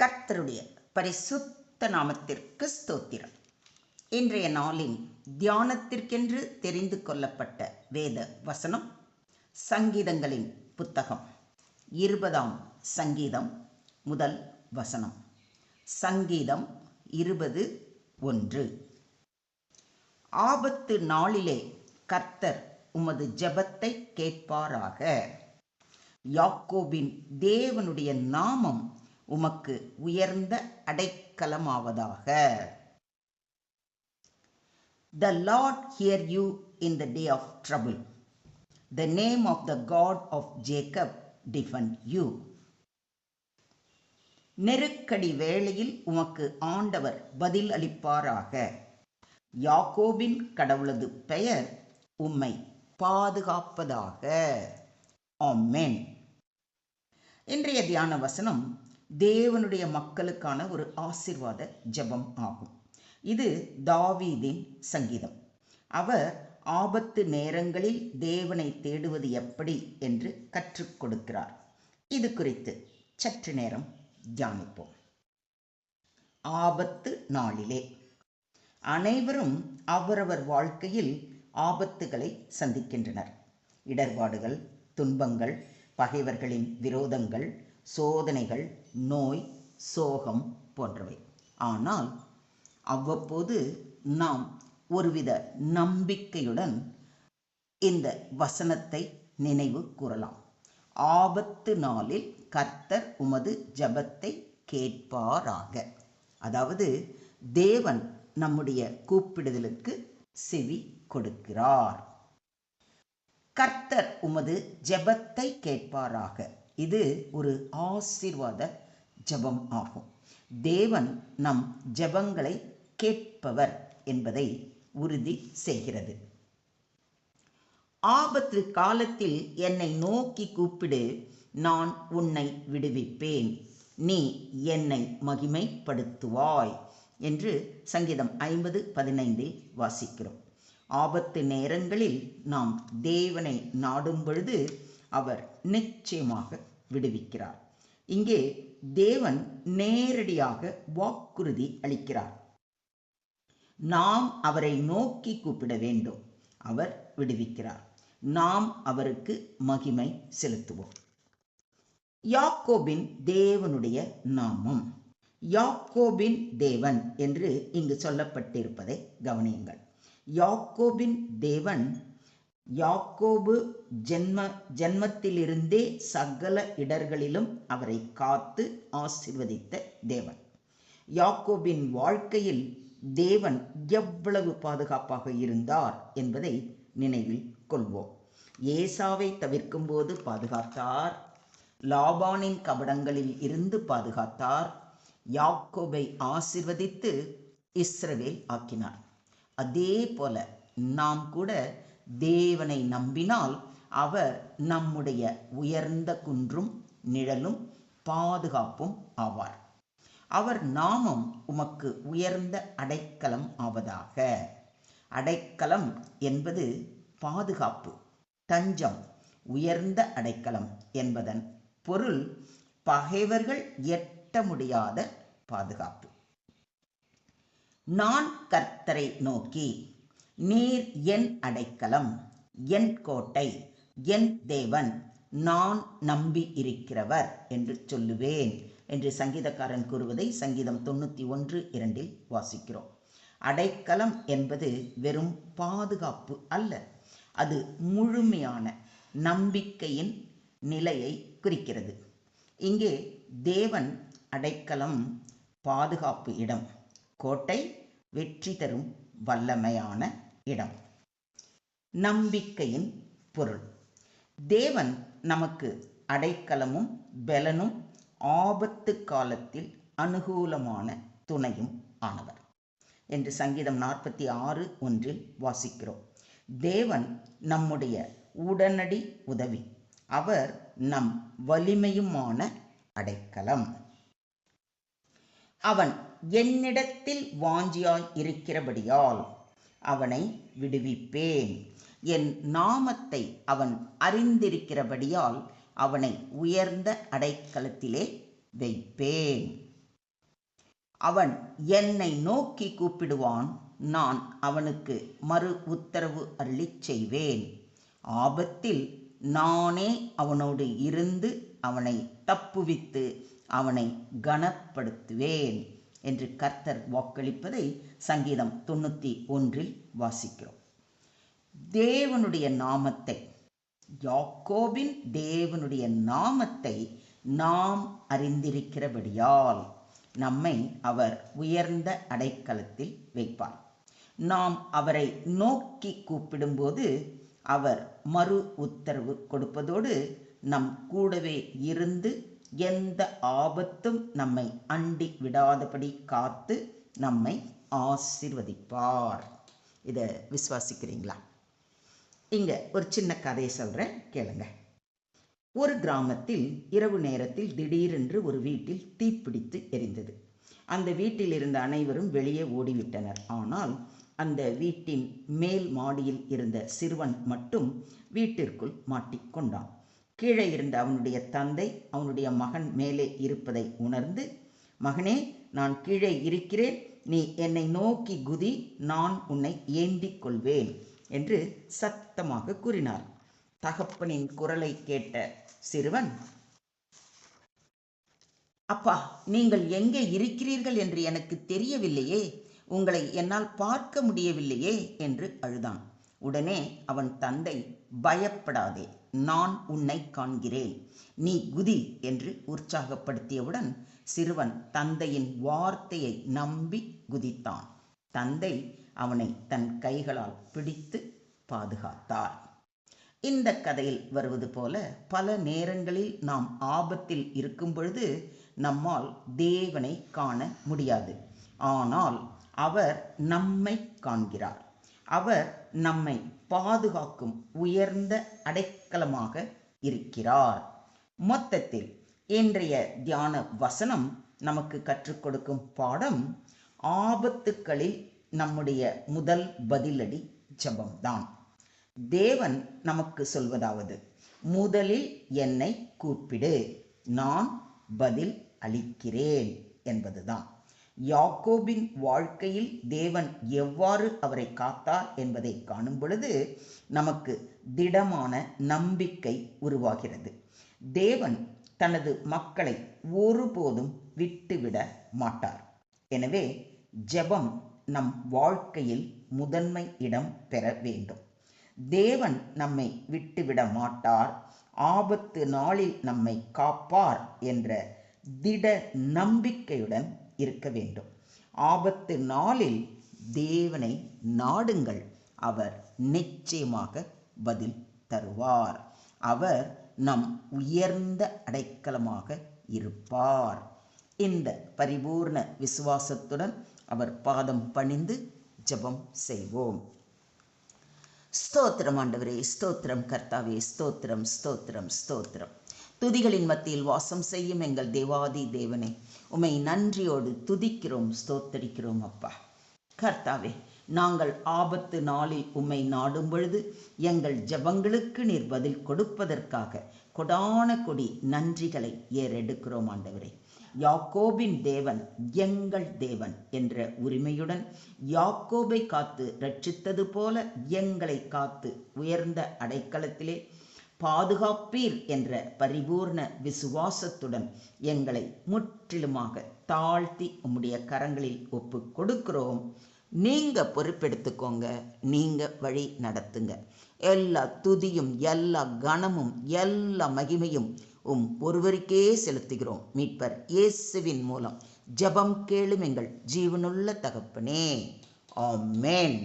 கர்த்தருடைய பரிசுத்த நாமத்திற்கு ஸ்தோத்திரம். இன்றைய நாளின் தியானத்திற்கென்று தெரிந்து கொள்ளப்பட்ட வேத வசனம் சங்கீதங்களின் புத்தகம். இருபதாம் சங்கீதம் முதல் வசனம். சங்கீதம் இருபது ஒன்று. ஆபத்து நாளிலே கர்த்தர் உமது ஜெபத்தை கேட்பாராக. யாக்கோபின் தேவனுடைய நாமம் உமக்கு உயர்ந்த அடைக்கலமாவதாக. The Lord hear you in the day of trouble the name of the God of Jacob defend you நெருக்கடி வேளையில் உமக்கு ஆண்டவர் பதில் அளிப்பாராக. யாக்கோபின் கடவுளது பெயர் உம்மை பாதுகாப்பதாக. ஆமென். இன்றைய தியான வசனம் தேவனுடைய மக்களுக்கான ஒரு ஆசிர்வாத ஜெபம் ஆகும். இது தாவீதின் சங்கீதம். அவர் ஆபத்து நேரங்களில் தேவனை தேடுவது எப்படி என்று கற்றுக் கொடுக்கிறார். இது குறித்து சற்று நேரம் தியானிப்போம். ஆபத்து நாளிலே. அனைவரும் அவரவர் வாழ்க்கையில் ஆபத்துகளை சந்திக்கின்றனர். இடர்பாடுகள் துன்பங்கள் பகைவர்களின் விரோதங்கள் சோதனைகள் நோய் சோகம் போன்றவை. ஆனால் அவ்வப்போது நாம் ஒருவித நம்பிக்கையுடன் இந்த வசனத்தை நினைவு கூறலாம். ஆபத்து நாளில் கர்த்தர் உமது ஜபத்தை கேட்பாராக. அதாவது தேவன் நம்முடைய கூப்பிடுதலுக்கு செவி கொடுக்கிறார். கர்த்தர் உமது ஜெபத்தை கேட்பாராக. இது ஒரு ஆசீர்வாத ஜெபம் ஆகும். தேவன் நம் ஜெபங்களை கேட்பவர் என்பதை உறுதி செய்கிறது. ஆபத்து காலத்தில் என்னை நோக்கி கூப்பிடு நான் உன்னை விடுவிப்பேன். நீ என்னை மகிமைப்படுத்துவாய் என்று சங்கீதம் ஐம்பது பதினைந்தில் வாசிக்கிறோம். ஆபத்து நேரங்களில் நாம் தேவனை நாடும் பொழுது அவர் நிச்சயமாக விடுவிக்கிறார். இங்கே தேவன் நேரடியாக வாக்குறுதி அளிக்கிறார். நாம் அவரை நோக்கி கூப்பிட வேண்டும். அவர் விடுவிக்கிறார். நாம் அவருக்கு மகிமை செலுத்துவோம். யாக்கோபின் தேவனுடைய நாமம். யாக்கோபின் தேவன் என்று இங்கு சொல்லப்பட்டிருப்பதை கவனியுங்கள். யாக்கோபின் தேவன் யாக்கோபு ஜென்ம ஜென்மத்திலிருந்தே சகல இடர்களிலும் அவரை காத்து ஆசிர்வதித்த தேவன். யாக்கோபின் வாழ்க்கையில் தேவன் எவ்வளவு பாதுகாப்பாக இருந்தார் என்பதை நினைவில் கொள்வோம். ஏசாவை தவிர்க்கும் போது பாதுகாத்தார். லாபானின் கபடங்களில் இருந்து பாதுகாத்தார். யாக்கோபை ஆசிர்வதித்து இஸ்ரவேல் ஆக்கினார். அதே போல நாம் கூட தேவனை நம்பினால் அவர் நம்முடைய உயர்ந்த குன்றும் நிழலும் பாதுகாப்பும் ஆவார். அவர் நாமம் உமக்கு உயர்ந்த அடைக்கலம் ஆவதாக. அடைக்கலம் என்பது பாதுகாப்பு தஞ்சம் உயர்ந்த அடைக்கலம் என்பதன் பொருள் பகைவர்கள் எட்ட முடியாத பாதுகாப்பு. நான் கர்த்தரை நோக்கி நீர் என் அடைக்கலம் என் கோட்டை என் தேவன் நான் நம்பி இருக்கிறவர் என்று சொல்லுவேன் என்று சங்கீதக்காரன் கூறுவதை சங்கீதம் தொண்ணூற்றி ஒன்று இரண்டில் வாசிக்கிறோம். அடைக்கலம் என்பது வெறும் பாதுகாப்பு அல்ல அது முழுமையான நம்பிக்கையின் நிலையை குறிக்கிறது. இங்கே தேவன் அடைக்கலம் பாதுகாப்பு இடம் கோட்டை வெற்றி தரும் வல்லமையான இடம். நம்பிக்கையின் பொருள். தேவன் நமக்கு அடைக்கலமும் பலனும் ஆபத்து காலத்தில் அனுகூலமான துணையும் ஆனவர் என்று சங்கீதம் நாற்பத்தி ஆறு ஒன்றில் வாசிக்கிறோம். தேவன் நம்முடைய உடனடி உதவி. அவர் நம் வலிமையுமான அடைக்கலம். அவன் என்னிடத்தில் வாஞ்சியாய் இருக்கிறபடியால் அவனை விடுவிப்பேன். என் நாமத்தை அவன் அறிந்திருக்கிறபடியால் அவனை உயர்ந்த அடைக்கலத்திலே வைப்பேன். அவன் என்னை நோக்கி கூப்பிடுவான். நான் அவனுக்கு மறு உத்தரவு அள்ளிச் செய்வேன். ஆபத்தில் நானே அவனோடு இருந்து அவனை தப்புவித்து அவனை கனப்படுத்துவேன். என்று கர்த்தர் வாக்களிப்பதை சங்கீதம் தொண்ணூற்றி ஒன்றில் வாசிக்கிறோம். தேவனுடைய நாமத்தை யாக்கோபின் தேவனுடைய நாமத்தை நாம் அறிந்திருக்கிறபடியால் நம்மை அவர் உயர்ந்த அடைக்கலத்தில் வைப்பார். நாம் அவரை நோக்கி கூப்பிடும்போது அவர் மறு உத்தரவு கொடுப்பதோடு நம் கூடவே இருந்து எந்த ஆபத்தும் நம்மை அண்டி விடாதபடி காத்து நம்மை ஆசிர்வதிப்பார். இதை விசுவாசிக்கிறீங்களா? இங்கே ஒரு சின்ன கதையை சொல்கிறேன் கேளுங்க. ஒரு கிராமத்தில் இரவு நேரத்தில் திடீரென்று ஒரு வீட்டில் தீப்பிடித்து எரிந்தது. அந்த வீட்டில் இருந்த அனைவரும் வெளியே ஓடிவிட்டனர். ஆனால் அந்த வீட்டின் மேல் மாடியில் இருந்த சிறுவன் மட்டும் வீட்டிற்குள் மாட்டிக்கொண்டான். கீழே இருந்த அவனுடைய தந்தை அவனுடைய மகன் மேலே இருப்பதை உணர்ந்து மகனே நான் கீழே இருக்கிறேன். நீ என்னை நோக்கி குதி நான் உன்னை ஏந்திக் கொள்வேன் என்று சத்தமாக கூறினார். தகப்பனின் குரலை கேட்ட சிறுவன் அப்பா நீங்கள் எங்கே இருக்கிறீர்கள் என்று எனக்கு தெரியவில்லையே. உங்களை என்னால் பார்க்க முடியவில்லையே என்று அழுதான். உடனே அவன் தந்தை பயப்படாதே. நான் உன்னை காண்கிறேன். நீ குதி என்று உற்சாகப்படுத்தியவுடன் சிறுவன் தந்தையின் வார்த்தையை நம்பி குதித்தான். தந்தை அவனை தன் கைகளால் பிடித்து பாதுகாத்தார். இந்த கதையில் வருவது போல பல நேரங்களில் நாம் ஆபத்தில் இருக்கும் பொழுது நம்மால் தேவனை காண முடியாது. ஆனால் அவர் நம்மை காண்கிறார். அவர் நம்மை பாதுகாக்கும் உயர்ந்த அடைக்கலமாக இருக்கிறார். மொத்தத்தில் இன்றைய தியான வசனம் நமக்கு கற்றுக் கொடுக்கும் பாடம் ஆபத்துக்களில் நம்முடைய முதல் பதிலடி ஜபம்தான். தேவன் நமக்கு சொல்வதாவது முதலில் என்னை கூப்பிடு நான் பதில் அளிக்கிறேன் என்பதுதான். யாக்கோபின் வாழ்க்கையில் தேவன் எவ்வாறு அவரை காத்தார் என்பதை காணும் பொழுது நமக்கு திடமான நம்பிக்கை உருவாகிறது. தேவன் தனது மக்களை ஒருபோதும் விட்டுவிட மாட்டார். எனவே ஜெபம் நம் வாழ்க்கையில் முதன்மை இடம் பெற வேண்டும். தேவன் நம்மை விட்டுவிட மாட்டார். ஆபத்து நாளில் நம்மை காப்பார் என்ற திட நம்பிக்கையுடன் இருக்க வேண்டும். ஆபத்து நாளில் தேவனை நாடுங்கள். அவர் நிச்சயமாக பதில் தருவார். அவர் நம் உயர்ந்த அடைக்கலமாக இருப்பார். இந்த பரிபூர்ண விசுவாசத்துடன் அவர் பாதம் பணிந்து ஜெபம் செய்வோம். ஸ்தோத்திரம் ஆண்டவரே ஸ்தோத்திரம் கர்த்தாவே ஸ்தோத்திரம் ஸ்தோத்திரம் ஸ்தோத்திரம். துதிகளின் மத்தியில் வாசம் செய்யும் எங்கள் தேவாதி தேவனே. உமை நன்றியோடு துதிக்கிறோம் ஸ்தோத்தரிக்கிறோம் அப்பா. கர்த்தாவே நாங்கள் ஆபத்து நாளில் உம்மை நாடும் பொழுது எங்கள் ஜெபங்களுக்கு நீர் பதில் கொடுப்பதற்காக கொடான கொடி நன்றிகளை ஏறெடுக்கிறோம் ஆண்டவரே. யாக்கோபின் தேவன் எங்கள் தேவன் என்ற உரிமையுடன் யாக்கோபை காத்து ரட்சித்தது போல எங்களை காத்து உயர்ந்த அடைக்கலத்திலே பாதுகாப்பீர் என்ற பரிபூர்ண விசுவாசத்துடன் எங்களை முற்றிலுமாக தாழ்த்தி உம்முடைய கரங்களில் ஒப்பு கொடுக்கிறோம். நீங்க பொறுப்பெடுத்துக்கோங்க. நீங்க வழி நடத்துங்க. எல்லா துதியும் எல்லா கனமும் எல்லா மகிமையும் உம் ஒருவருக்கே செலுத்துகிறோம். மீட்பர் இயேசுவின் மூலம் ஜெபம் கேளும் எங்கள் ஜீவனுள்ள தகப்பனே. ஆமேன்.